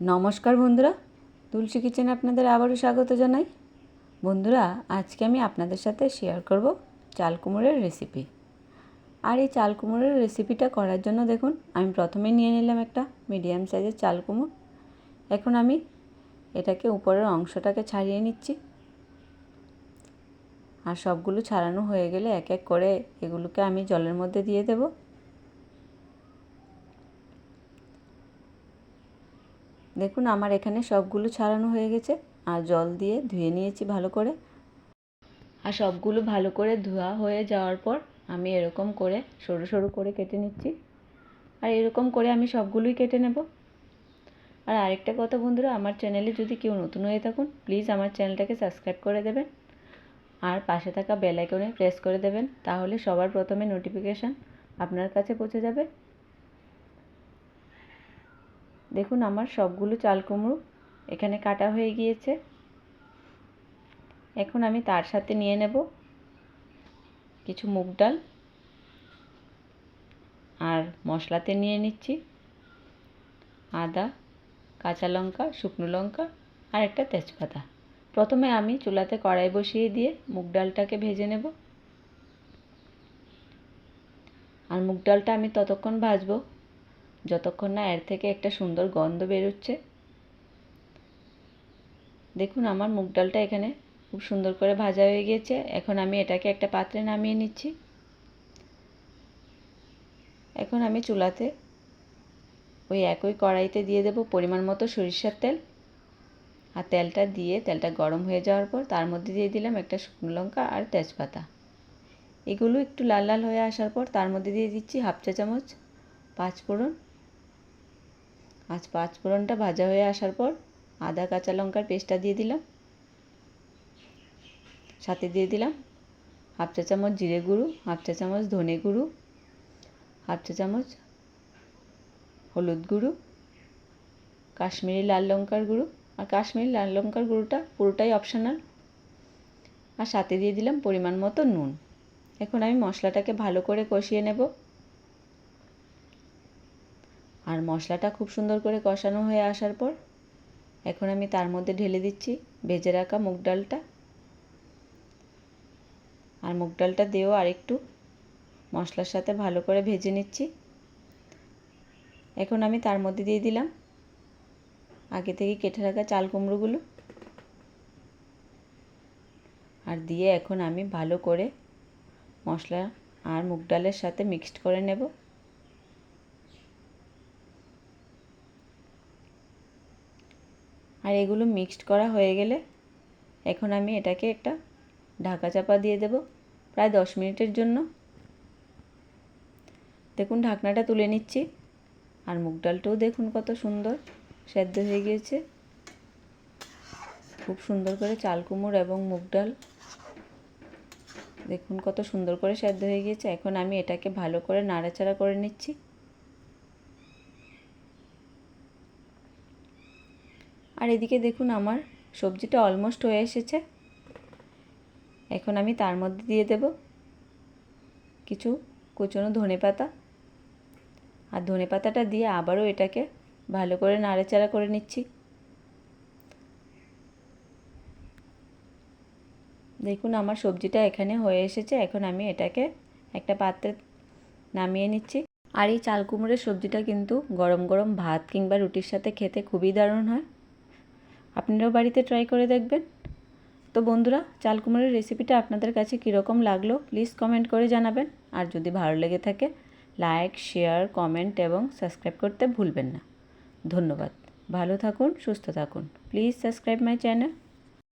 নমস্কার বন্ধুরা, তুলসী কিচেনে আপনাদের আবারও স্বাগত জানাই। বন্ধুরা, আজকে আমি আপনাদের সাথে শেয়ার করব চাল কুমড়োর রেসিপি আর এই চাল কুমড়োর রেসিপিটা করার জন্য দেখুন, আমি প্রথমে নিয়ে নিলাম একটা মিডিয়াম সাইজের চাল কুমড়ো এখন আমি এটাকে উপরের অংশটাকে ছাড়িয়ে নিচ্ছি। আর সবগুলো ছাড়ানো হয়ে গেলে এক এক করে এগুলোকে আমি জলের মধ্যে দিয়ে দেবো। দেখুন আমার এখানে সবগুলো ছাড়ানো হয়ে গেছে। আর জল দিয়ে ধুয়ে নিয়েছি ভালো করে। আর সবগুলো ভালো করে ধোয়া হয়ে যাওয়ার পর আমি এরকম করে সরু সরু করে কেটে নিচ্ছি। আর এরকম করে আমি সবগুলোই কেটে নেব। আর আরেকটা কথা বন্ধুরা, আমার চ্যানেলে যদি কেউ নতুন হয়ে থাকুন, প্লিজ আমার চ্যানেলটাকে সাবস্ক্রাইব করে দেবেন। আর পাশে থাকা বেল আইকনে প্রেস করে দেবেন, তাহলে সবার প্রথমে নোটিফিকেশান আপনার কাছে পৌঁছে যাবে। দেখুন আমার সবগুলো চাল কুমড়ো এখানে কাটা হয়ে গিয়েছে। এখন আমি তার সাথে নিয়ে নেব কিছু মুগ ডাল আর মশলাতে নিয়ে নিচ্ছি আদা, কাঁচা লঙ্কা, শুকনো লঙ্কা আর একটা তেজপাতা। প্রথমে আমি চুলাতে কড়াই বসিয়ে দিয়ে মুগ ডালটাকে ভেজে নেব। আর মুগ ডালটা আমি ততক্ষণ ভাজবো। যতক্ষণ না এর থেকে একটা সুন্দর গন্ধ বেরোচ্ছে। দেখুন, আমার মুগ ডালটা এখানে খুব সুন্দর করে ভাজা হয়ে গিয়েছে। এখন আমি এটাকে একটা পাত্রে নামিয়ে নিচ্ছি। এখন আমি চুলাতে ওই একই কড়াইতে দিয়ে দেব পরিমাণ মতো সরিষার তেল। আর তেলটা দিয়ে, তেলটা গরম হয়ে যাওয়ার পর তার মধ্যে দিয়ে দিলাম একটা শুকনো লঙ্কা আর তেজপাতা। এগুলো একটু লাল লাল হয়ে আসার পর তার মধ্যে দিয়ে দিচ্ছি হাফ চা চামচ পাঁচ ফোড়ন আজ পাঁচ ফোড়নটা ভাজা হয়ে আসার পর আদা, কাঁচা লঙ্কার পেস্টটা দিয়ে দিলাম। সাথে দিয়ে দিলাম হাফ চা চামচ জিরে গুঁড়ো, হাফ চা চামচ ধনে গুঁড়ো, হাফ চা চামচ হলুদ গুঁড়ো, কাশ্মীরি লাল লঙ্কার গুঁড়ো। আর কাশ্মীরি লাল লঙ্কার গুঁড়োটা পুরোটাই অপশনাল আর সাথে দিয়ে দিলাম পরিমাণ মতো নুন। এখন আমি মশলাটাকে ভালো করে কষিয়ে নেব। আর মশলাটা খুব সুন্দর করে কষানো হয়ে আসার পর এখন আমি তার মধ্যে ঢেলে দিচ্ছি ভেজে রাখা মুগ ডালটা। আর মুগ ডালটা দিয়েও আরেকটু মশলার সাথে ভালো করে ভেজে নিচ্ছি। এখন আমি তার মধ্যে দিয়ে দিলাম আগে থেকে কেটে রাখা চাল কুমড়োগুলো। আর দিয়ে এখন আমি ভালো করে মশলা আর মুগ ডালের সাথে মিক্সড করে নেব। আর এগুলো মিক্সড করা হয়ে গেলে এখন আমি এটাকে একটা ঢাকা চাপা দিয়ে দেব প্রায় দশ মিনিটের জন্য। দেখুন ঢাকনাটা তুলে নিচ্ছি আর মুগ ডালটাও দেখুন কত সুন্দর সেদ্ধ হয়ে গিয়েছে। খুব সুন্দর করে চাল কুমড় এবং মুগ ডাল দেখুন কত সুন্দর করে সেদ্ধ হয়ে গিয়েছে। এখন আমি এটাকে ভালো করে নাড়াচাড়া করে নিচ্ছি। আর এদিকে দেখুন আমার সবজিটা অলমোস্ট হয়ে এসেছে। এখন আমি তার মধ্যে দিয়ে দেব কিছু কুচনো ধনে পাতা। আর ধনে পাতাটা দিয়ে আবারও এটাকে ভালো করে নাড়াচাড়া করে নিচ্ছি। দেখুন আমার সবজিটা এখানে হয়ে এসেছে, এখন আমি এটাকে একটা পাত্রে নামিয়ে নিচ্ছি। আর এই চাল কুমড়োর সবজিটা কিন্তু গরম গরম ভাত কিংবা রুটির সাথে খেতে খুবই দারুণ হয়। আপনারাও বাড়িতে ট্রাই করে দেখবেন। তো বন্ধুরা চাল কুমড়োর রেসিপিটা আপনাদের কাছে কীরকম লাগল প্লিজ কমেন্ট করে জানাবেন। আর যদি ভালো লেগে থাকে লাইক শেয়ার কমেন্ট এবং সাবস্ক্রাইব করতে ভুলবেন না। ধন্যবাদ। ভালো থাকুন, সুস্থ থাকুন। Please subscribe my channel